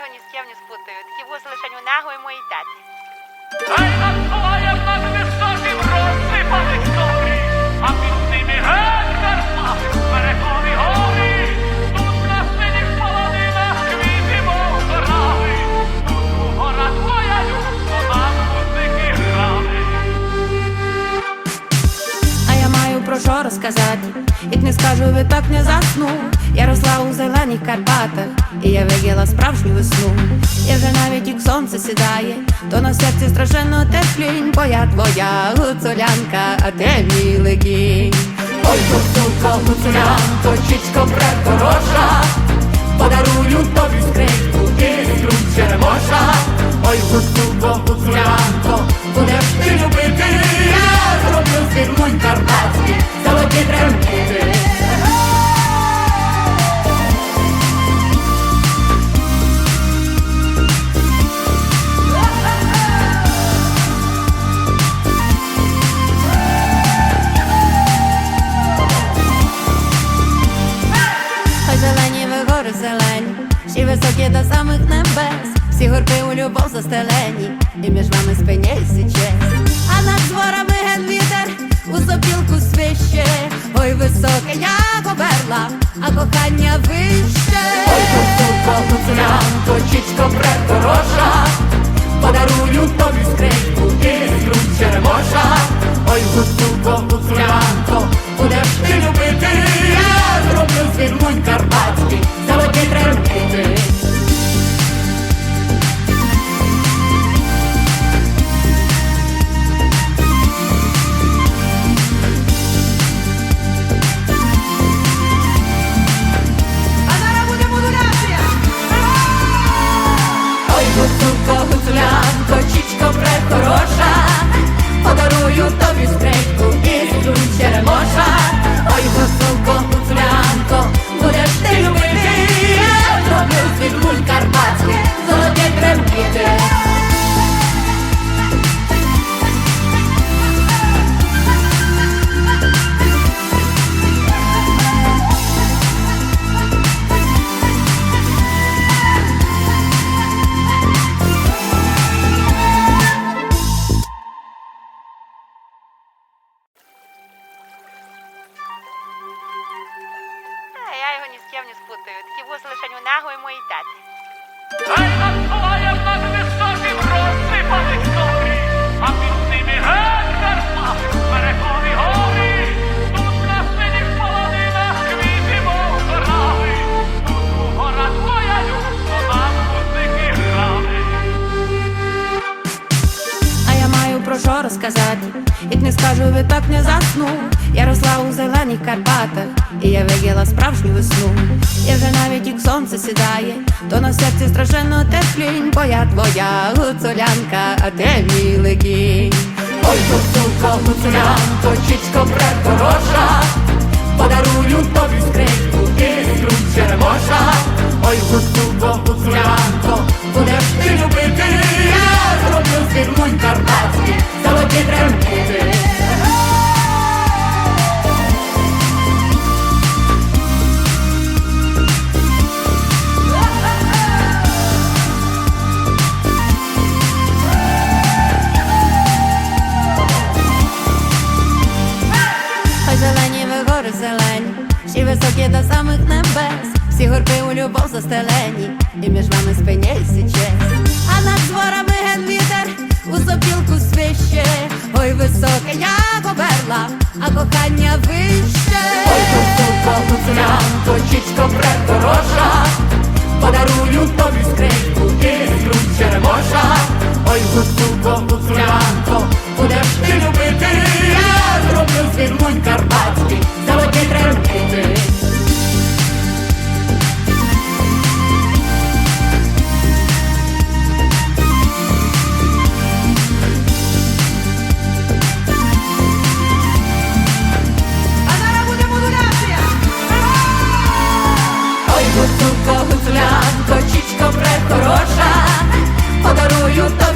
його ні з ким не спутаю. Такі вуси лише у нього і моїй таті. Хай надсилає над високим розсипаних зорі, а під ними геть берегові горі. Тут на синіх полонинах квіти мов. Тут у гора твоя любко нам музики грали. А я маю про що розказати, як не скажу, ви так не засну. Я росла у зелених Карпатах, і я виділа справжню весну. Я вже навіть як сонце сідає, то на серці страшенно теплінь, бо я твоя гуцулянка, а ти мій легінь. Ой, гуцулко, гуцулянко, чічко прехороша, подарую тобі скрипку і струн черемоша. Ой, гуцулко, гуцулянко, зелені ви гори зелені, всі високі до самих небес, всі горби у любов застелені, і між вами спиняй січе. А над зворами ген вітер у сопілку свище, ой високе, як оберла, а кохання вище. Ой, гуцулко, гуцулянко, чічко прехороша, подарую тобі скрипку і струн черемоша. Ой, гуцулко, гуцулянко, будеш ти любити, я зроблю світлунь карпатський, подарую тобі скрипку його ні з ким не спутаю. Такі вуси лише у нього і моїй таті. Що розказати, як не скажу, ви так не засну. Я росла у зелених Карпатах, і я виділа справжню весну. Я вже навіть як сонце сідає, то на серці страшенно теплінь, бо я твоя гуцулянка, а ти мій легінь. Ой, гуцулко, гуцулянко, чічко прехороша, подарую тобі скрипку і струн черемоша. Ой, гуцулко, гуцулянко, будеш ти любити, я зроблю світлунь карпатський, Хай зелені ви зелені, всі високі до самих небес, всі горби у любов застелені, і між вами спиняй січе. А над зворами ген вітер у сопілку свище, ой високе, я оберла, а кохання вище. Ой, гуцулко, гуцуля, чічко предорожа, подарую тобі скриньку і струн черемоша. Ой, гуцулко, чічко хороша, подарую тобі